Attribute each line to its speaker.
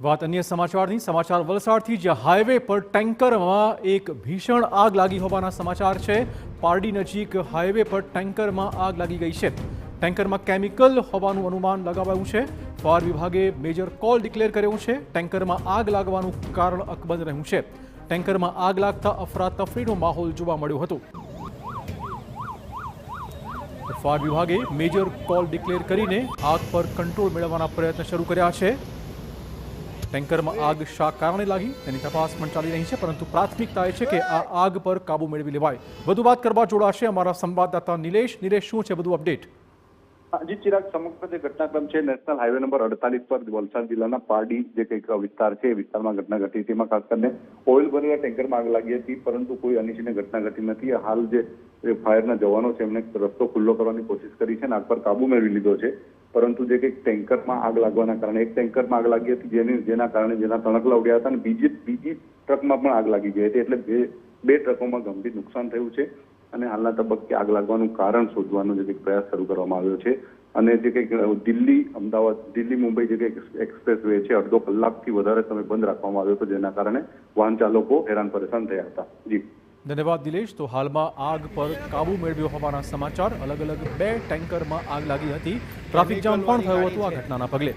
Speaker 1: વાત અન્ય સમાચારની, સમાચાર વલસાડથી જ્યાં હાઈવે પર ટેન્કરમાં એક ભીષણ આગ લાગી હોવાના સમાચાર છે. પારડી નજીક હાઈવે પર ટેન્કરમાં આગ લાગી ગઈ છે. ટેન્કરમાં કેમિકલ હોવાનું અનુમાન લગાવાયું છે. ફાયર વિભાગે મેજર કોલ ડિક્લેર કર્યો છે. ટેન્કરમાં આગ લાગવાનું કારણ અકબંધ રહ્યું છે. ટેન્કરમાં આગ લાગતા અફરાતફરીનો માહોલ જોવા મળ્યો હતો. ફાયર વિભાગે મેજર કોલ ડિક્લેર કરીને આગ પર કંટ્રોલ મેળવવાના પ્રયત્ન શરૂ કર્યા છે. ટેન્કરમાં આગ શા કારણે લાગી તેની તપાસ પણ ચાલી રહી છે, પરંતુ પ્રાથમિકતા એ છે કે આ આગ પર કાબુ મેળવી લેવાય. વધુ વાત કરવા જોડાશે અમારા સંવાદદાતા નિલેશ. નિલેશ, શું છે બધું અપડેટ?
Speaker 2: જી ચિરાગ, સમગ્ર જે ઘટનાક્રમ છે, નેશનલ હાઈવે નંબર અડતાલીસ પર વલસાડ જિલ્લાના પારડી જે કંઈક વિસ્તાર છે, એ વિસ્તારમાં ઘટના ઘટી તેમાં ખાસ કરીને ઓઇલ ભરેલા ટેન્કરમાં આગ લાગી હતી, પરંતુ કોઈ અનિચ્છનીય ઘટના ઘટી નથી. હાલ જે ફાયરના જવાનો છે એમણે રસ્તો ખુલ્લો કરવાની કોશિશ કરી છે અને આગ પર કાબુ મેળવી લીધો છે. પરંતુ જે કંઈક ટેન્કરમાં આગ લાગવાના કારણે, એક ટેન્કરમાં આગ લાગી હતી જેની, જેના કારણે જેના તણકલા ઉડ્યા હતા અને બીજી બીજી ટ્રકમાં પણ આગ લાગી ગઈ હતી. એટલે બે બે ટ્રકોમાં ગંભીર નુકસાન થયું છે અને હાલના તબક્કે આગ લાગવાનું કારણ શોધવાનો જે પ્રયાસ શરૂ કરવામાં આવ્યો છે. અને જે કંઈક દિલ્હી, અમદાવાદ, દિલ્હી, મુંબઈ જે કંઈક એક્સપ્રેસ વે છે, અડધો કલાકથી વધારે સમય બંધ રાખવામાં આવ્યો હતો, જેના કારણે વાહન ચાલકો હેરાન પરેશાન થયા હતા. જી.
Speaker 1: ધન્યવાદ દિલેશ તો હાલમાં આગ પર કાબુ મેળવ્યો હોવાના સમાચાર. અલગ અલગ બે ટેન્કરમાં આગ લાગી હતી. ટ્રાફિક જામ પણ થયો હતો આ ઘટનાના પગલે.